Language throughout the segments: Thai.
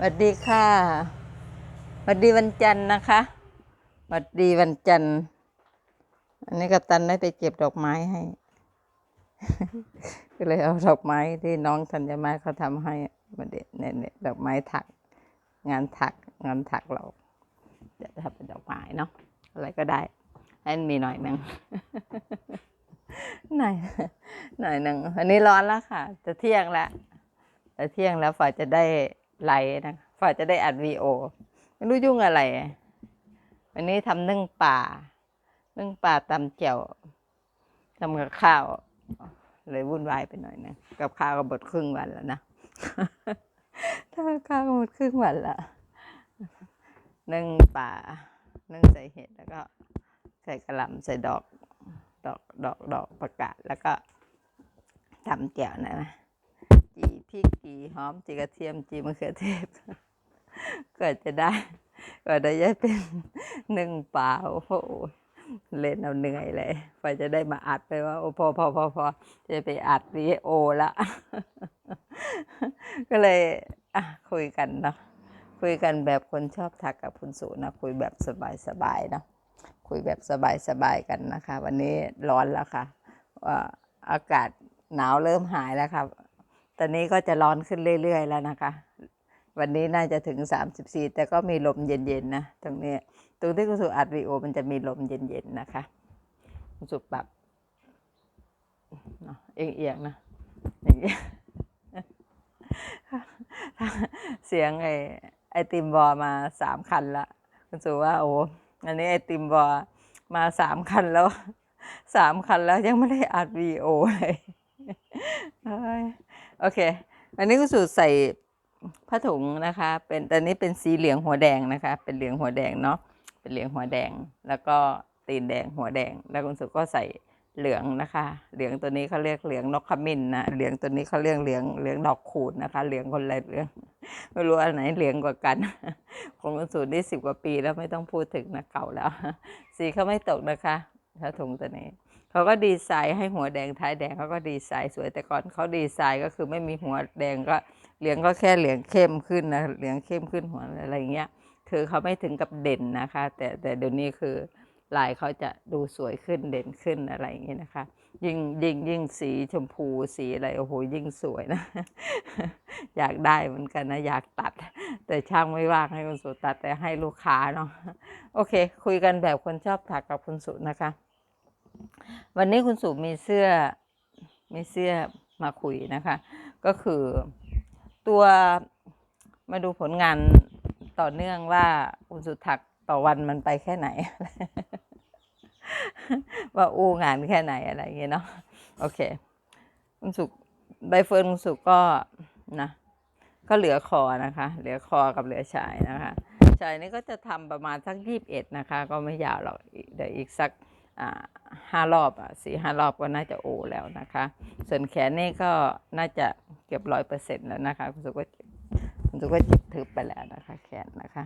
สวัสดีค่ะสวัสดีวันจันทร์นะคะสวัสดีวันจันทร์ อันนี้กัปตันได้ไปเก็บดอกไม้ให้ ก็เลยเอาดอกไม้ที่น้องธัญมาเขาทำให้มาเด็ดเนี่ยเนี่ยดอกไม้ถัก งานถักงานถักเรา จะทำเป็นดอกไม้เนาะอะไรก็ได้ให้มีหน่อยหนึ่งหน่อยหน่อยหนึ่งอันนี้ร้อนแล้วค่ะ จะเที่ยงแล้วจะเที่ยงแล้วฝ่ายจะได้ ไลฟ์นะฝ่ายจะได้อัดวีโอไม่รู้ยุ่งอะไร วันนี้ทำนึ่งป่า นึ่งป่าตำเจียวทำกับข้าว เลยวุ่นวายไปหน่อยนะกับข้าวก็หมดครึ่งวันแล้วนะทำกับข้าวก็หมดครึ่งวันละนึ่งป่านึ่งใส่เห็ดแล้วก็ใส่กระหล่ำใส่ดอกดอกดอกดอกประกาศแล้วก็ทำแจ่วนะนะจีพริกจี หอมจีกระเทียมจีมะเขือเทศก็จะได้ก็ได้ยเป็นหนึ่งเปล่าโอ้โหเล่นเอาเหนื่อยเลยพอจะได้มาอัดไปว่า โอ้พอพอพอพอจะไปอัดวีโอละก็เลยอะคุยกันเนาะคุยกันแบบคนชอบทักกับคุณสุนะคุยแบบสบายๆเนาะคุยแบบสบายๆกันนะคะ วันนี้ร้อนแล้วค่ะอากาศหนาวเริ่มหายแล้วค่ะ ตอนนี้ก็จะร้อนขึ้นเรื่อยๆแล้วนะคะ วันนี้น่าจะถึง 34 แต่ก็มีลมเย็นๆนะตรงนี้ ตรงที่คุณสุอัดวีโอมันจะมีลมเย็นๆนะคะคุณสุปรับเอียงๆนะอย่างเงี้ยเสียงไอไอติมบอมาสามคันละคุณสุว่าโอ้อันนี้ไอติมบอมาสามคันแล้วสามคันแล้วยังไม่ได้อัดวีโอเลย โอเค อันนี้คุณสุใส่ผ้าถุงนะคะ เป็นตอนนี้เป็นสีเหลืองหัวแดงนะคะ เป็นเหลืองหัวแดงเนาะ เป็นเหลืองหัวแดง แล้วก็ตีนแดงหัวแดง แล้วคุณสุก็ใส่เหลืองนะคะ เหลืองตัวนี้เขาเรียกเหลืองนกขมิ้นนะ เหลืองตัวนี้เขาเรียกเหลืองเหลืองดอกขูดนะคะ เหลืองคนละเหลือง ไม่รู้อันไหนเหลืองกว่ากัน ของคุณสุนี่สิบกว่าปีแล้วไม่ต้องพูดถึงนะเก่าแล้ว สีเขาไม่ตกนะคะถ้าถุงตัวนี้ เขาก็ดีไซน์ให้หัวแดงท้ายแดงเขาก็ดีไซน์สวยแต่ก่อนเขาดีไซน์ก็คือไม่มีหัวแดงก็เหลืองก็แค่เหลืองเข้มขึ้นนะเหลืองเข้มขึ้นหัวอะไรอย่างเงี้ยคือเขาไม่ถึงกับเด่นนะคะ แต่แต่เดี๋ยวนี้คือลายเขาจะดูสวยขึ้นเด่นขึ้นอะไรอย่างเงี้ยนะคะ ยิ่งยิ่งยิ่งสีชมพูสีอะไรโอ้โหยิ่งสวยนะ อยากได้เหมือนกันนะ อยากตัด แต่ช่างไม่ว่างให้คุณสุตัดแต่ให้ลูกค้าเนาะโอเค คุยกันแบบคนชอบถักกับคุณสุนะคะ วันนี้คุณสุมีเสื้อมีเสื้อมาคุยนะคะ ก็คือตัวมาดูผลงานต่อเนื่องว่าคุณสุถักต่อวันมันไปแค่ไหน ว่าอู้งานแค่ไหนอะไรอย่างเงี้ยเนาะโอเค คุณสุใบเฟิร์นคุณสุก็นะก็เหลือคอนะคะ เหลือคอกับเหลือชายนะคะ ชายนี่ก็จะทำประมาณสักยี่สิบเอ็ดนะคะ ก็ไม่ยาวหรอกเดี๋ยวอีกสัก ห้ารอบอะสี่ห้ารอบก็น่าจะโอแล้วนะคะ ส่วนแขนนี่ก็น่าจะเกือบร้อยเปอร์เซ็นต์แล้วนะคะคุณสุก็คุณสุก็จิบทึบไปแล้วนะคะ แขนนะคะ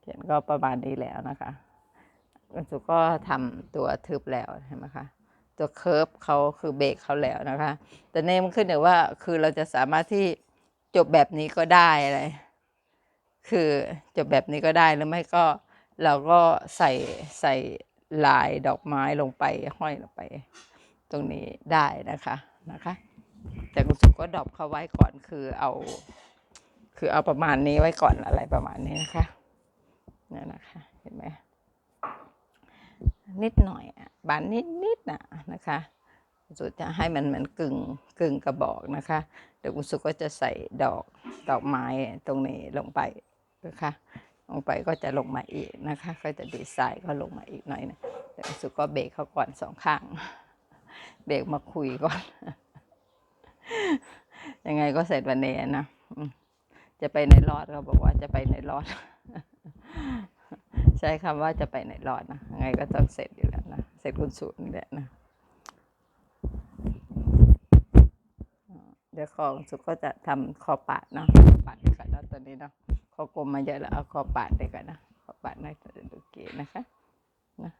แขนก็ประมาณนี้แล้วนะคะคุณสุก็ทำตัวทึบแล้วเห็นไหมคะตัวเคิร์ฟเขาคือเบรกเขาแล้วนะคะ แต่เนมันขึ้นอยู่ว่าคือเราจะสามารถที่จบแบบนี้ก็ได้อะไร คือจบแบบนี้ก็ได้หรือไม่ก็เราก็ใส่ใส่ ลายดอกไม้ลงไปห้อยลงไป ตรงนี้ได้นะคะนะคะ แต่คุณสุก็ดรอปเขาไว้ก่อนคือเอา คือเอาประมาณนี้ไว้ก่อนอะไรประมาณนี้นะคะนี่นะคะ เห็นไหมนิดหน่อยอะบานนิดนิดน่ะนะคะคุณสุจะให้มันเหมือนกึ่งกึ่งกระบอกนะคะ เดี๋ยวคุณสุก็จะใส่ดอกดอกไม้ตรงนี้ลงไปนะคะ ลงไปก็จะลงมาอีกนะคะ ก็จะดีไซน์ก็ลงมาอีกหน่อยนะแต่คุณสุก็เบรกเขาก่อนสองข้าง เบรกมาคุยก่อน ยังไงก็เสร็จวันนี้นะจะไปในรอดเขาบอกว่าจะไปในรอด ใช้คำว่าจะไปในรอดนะยังไงก็ต้องเสร็จอยู่แล้วนะเสร็จคุณสูตรนี่แหละนะเดี๋ยวคอคุณสุก็จะทำคอปาดเนาะปาดดีกว่อนเนาะตัวนี้เนาะ คอกลมมาเยอะแล้วเอาคอปาดดีกว่อนนะคอปาดน่าจะดูเก๋นะคะนะ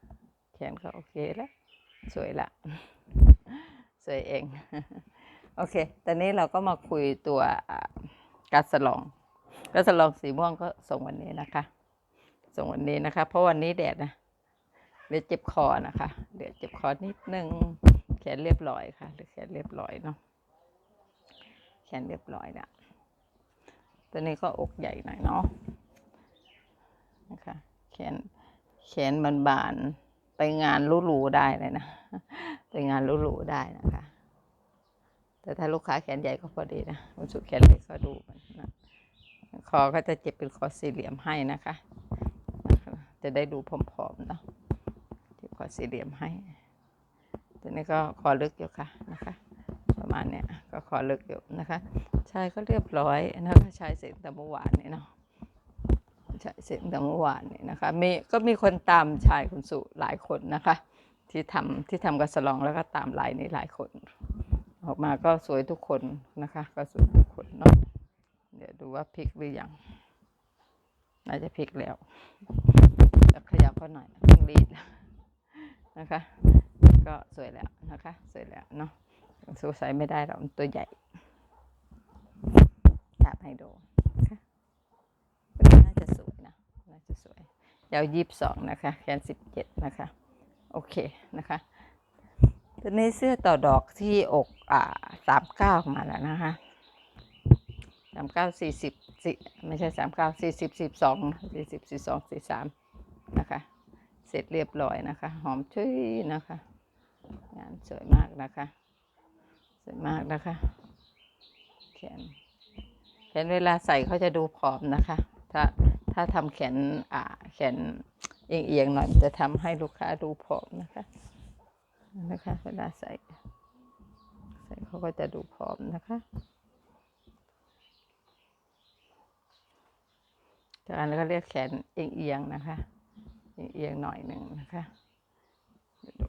แขนเขาโอเคแล้ว สวยละสวยเองโอเค ตอนนี้เราก็มาคุยตัวอ่ากัสลองก็จะลองสีม่วงก็ส่งวันนี้นะคะ ส่งวันนี้นะคะ เพราะวันนี้แดดนะเดี๋ยวเจ็บคอนะคะ เดี๋ยวเจ็บคอนิดนึงแขนเรียบร้อยค่ะหรือแขนเรียบร้อยเนาะแขนเรียบร้อยเนี่ย ตัวนี้ก็อกใหญ่หน่อยเนาะนะคะแขนแขนบานๆไปงานหรูๆได้เลยนะ ไปงานหรูๆได้นะคะ แต่ถ้าลูกค้าแขนใหญ่ก็พอดีนะคุณสุดแขนเล็กก็ดูมันนะคอก็จะเจ็บเป็นคอสี่เหลี่ยมให้นะคะ จะได้ดูผอมๆเนาะเจ็บคอสี่เหลี่ยมให้ตัวนี้ก็คอลึกอยู่ค่ะนะคะ มาณเนี้ยก็คอเลึกอยู่นะคะชายก็เรียบร้อยนะคะชายเสร็จแต่เมื่อวานนี้เนาะชายเสร็จแต่เมื่อวานนี้นะคะมีก็มีคนตามชายคุณสุหลายคนนะคะ ที่ทำที่ทำกับสลองแล้วก็ตามไลน์นี้หลายคน ออกมาก็สวยทุกคนนะคะ ก็สวยทุกคนเนาะเดี๋ยวดูว่าพลิกหรือยังน่าจะพลิกแล้วแล้วขยับก็หน่อยต้องรีดนะคะ ก็สวยแล้วนะคะ สวยแล้วเนาะ สงสัยไม่ได้หรอกตัวใหญ่จับให้ดูน่าจะสวยนะ น่าจะสวยยาวยี่สิบสองนะคะ แขนสิบเจ็ดนะคะ โอเคนะคะตัวนี้เสื้อต่อดอกที่อกอ่าสามเก้ามาแล้วนะคะสามเก้าสี่สิบสี่ไม่ใช่สามเก้าสี่สิบสิบสองสี่สิบสี่สองสี่สามนะคะ เสร็จเรียบร้อยนะคะ หอมชุยนะคะ งานสวยมากนะคะ สวยมากนะคะ แขน แขนเวลาใส่เขาจะดูผอมนะคะ ถ้าถ้าทำแขนอ่าแขนเอียงๆหน่อยจะทำให้ลูกค้าดูผอมนะคะ นะคะ เวลาใส่ ใส่เขาก็จะดูผอมนะคะจากนั้นก็เรียกแขนเอียงๆนะคะ เอียงๆหน่อยหนึ่งนะคะเดี๋ยวดู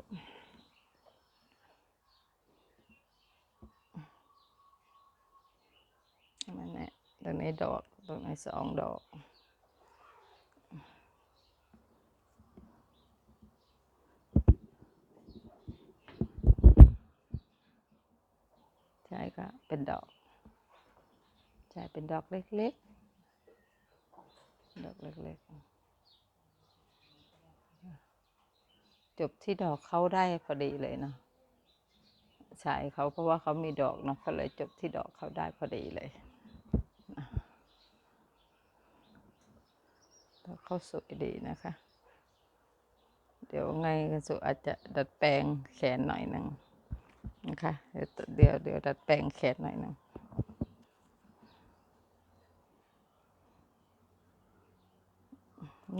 มันเนี่ย ตรงนี้ดอกตรงนี้สองดอก ใช่ก็เป็นดอก ใช่เป็นดอกเล็กๆ ดอกเล็กๆจบที่ดอกเขาได้พอดีเลยเนาะใช่เขาเพราะว่าเขามีดอกเนาะก็เลยจบที่ดอกเขาได้พอดีเลยนะ เขาสวยดีนะคะ เดี๋ยวไงกันสุอาจจะดัดแปลงแขนหน่อยหนึ่งนะคะ เดี๋ยวเดี๋ยวดัดแปลงแขนหน่อยหนึ่ง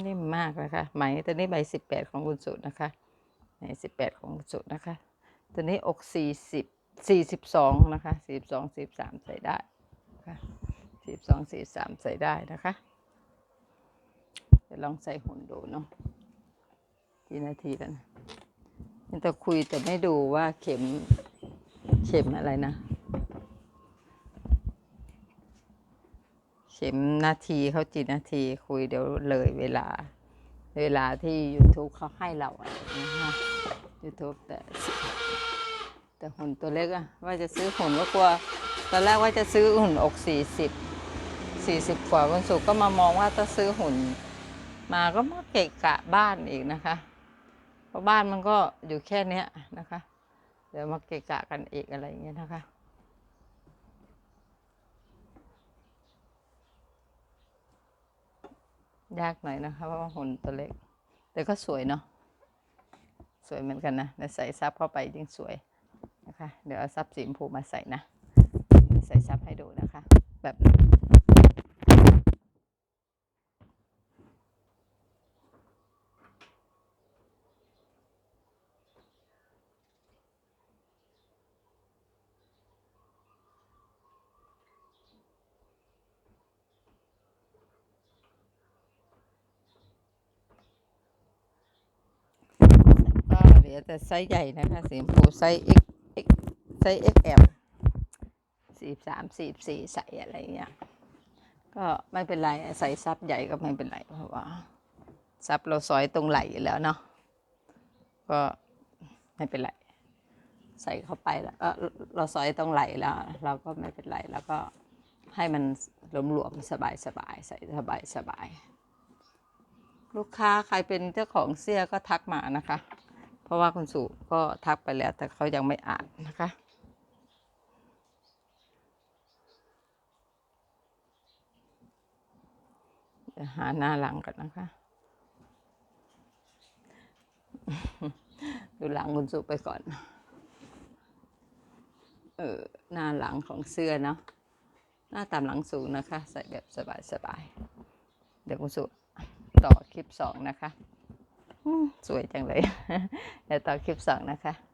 นิ่มมากนะคะ ไหมตัวนี้ใบสิบแปดของคุณสุนะคะไหนสิบแปดของคุณสุนะคะ ตัวนี้อกสี่สิบสี่สิบสองนะคะสี่สิบสองสี่สามใส่ได้ค่ะสี่สองสี่สามใส่ได้นะคะ จะลองใส่หุ่นดูเนาะกี่นาทีแล้วนะยังจะคุยแต่ไม่ดูว่าเข็มเข็มอะไรนะ เข็มนาทีเขาจีนาทีคุยเดี๋ยวเลยเวลา เวลาที่ YouTube เขาให้เราอะนะคะยูทูบแต่แต่หุ่นตัวเล็กอะว่าจะซื้อหุ่นก็กลัว ตอนแรกว่าจะซื้อหุ่นอกสี่สิบสี่สิบกว่าวันศุกร์ก็มามองว่าถ้าซื้อหุ่น มาก็มาเกะกะบ้านอีกนะคะ เพราะบ้านมันก็อยู่แค่เนี้ยนะคะ เดี๋ยวมาเกะกะกันอีกอะไรอย่างเงี้ยนะคะยากหน่อยนะคะเพราะว่าหุ่นตัวเล็ก แต่ก็สวยเนาะสวยเหมือนกันนะแต่ใส่ซับเข้าไปยิ่งสวยนะคะ เดี๋ยวเอาซับสีชมพูมาใส่นะ ใส่ซับให้ดูนะคะ แบบนี้ก็เห ลือแต่ไซส์ใหญ่นะคะสีชมพูไซส์ X X ไซส์ XL สี่สามสี่สี่ใส่อะไรเงี้ยก็ไม่เป็นไรใส่ซับใหญ่ก็ไม่เป็นไรเพราะว่าซับเราซอยตรงไหลอยู่แล้วเนาะก็ไม่เป็นไรใส่เข้าไปแล้วก็เราซอยตรงไหลแล้ว เราก็ไม่เป็นไรแล้วก็ให้มันหลวมๆสบายสบายๆใส่สบายสบายๆลูกค้าใครเป็นเจ้าของเสื้อก็ทักมานะคะ เพราะว่าคุณสุก็ทักไปแล้ว แต่เขายังไม่อ่านนะคะเดี๋ยวหาหน้าหลังก่อนนะคะ ดูหลังคุณสุไปก่อน เออหน้าหลังของเสื้อเนาะหน้าตามหลังสูงนะคะ ใส่แบบสบายๆเดี๋ยวคุณสุต่อคลิปสองนะคะ สวยจังเลย เดี๋ยวต่อคลิปสองนะคะ